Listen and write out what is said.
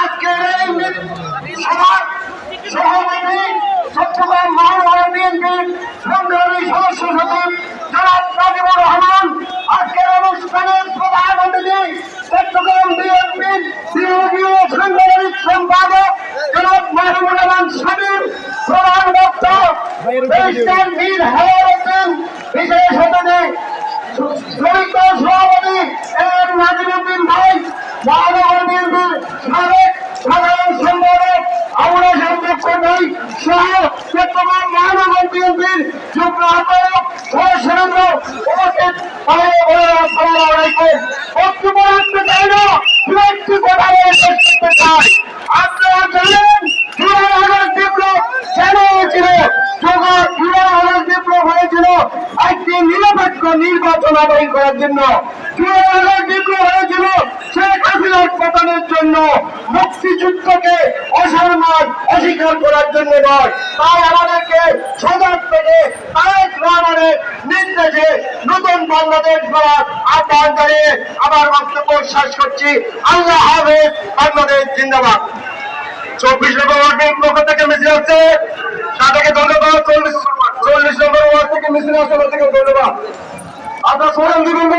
আজকের এই সভার সভাপতি চট্টগ্রাম মহানগর বিএনপির সংগ্রাম হায়ার হোসেন বিশেষ অতিথি দল সভাপতি এম নাজিমুদ্দিন ভাই মহানগর বিএনপির সাবেক সাধারণ সম্পাদক আবুল সম্পক্ষ ভাই সহ চট্টগ্রাম মহানগর বিএনপির যুগ্ম আহ্বায়ক সদস্যবৃন্দ উপস্থিত আসসালামু আলাইকুম। বক্তব্য রাখতে চাই না দু একটি কথা বলে নির্বাচন আদায় করার জন্য হয়েছিল শেখ হাসিনার পতনের জন্য। মুক্তিযুদ্ধকে অসম্মান অস্বীকার করার জন্য নয়। তাই আমাদেরকে সজাগ থেকে রহমানের নির্দেশে নতুন বাংলাদেশ আহ্বান জানিয়ে আমার বক্তব্য শেষ করছি। আল্লাহ হাফেজ, বাংলাদেশ জিন্দাবাদ। চব্বিশ নম্বর ওয়ার্ডের পক্ষ থেকে মিছিল হচ্ছে তাদেরকে ধন্যবাদ। চল্লিশ চল্লিশ নম্বর ওয়ার্ড থেকে মিছিল তাদেরকে ধন্যবাদ আপনার সোহেল দিবেন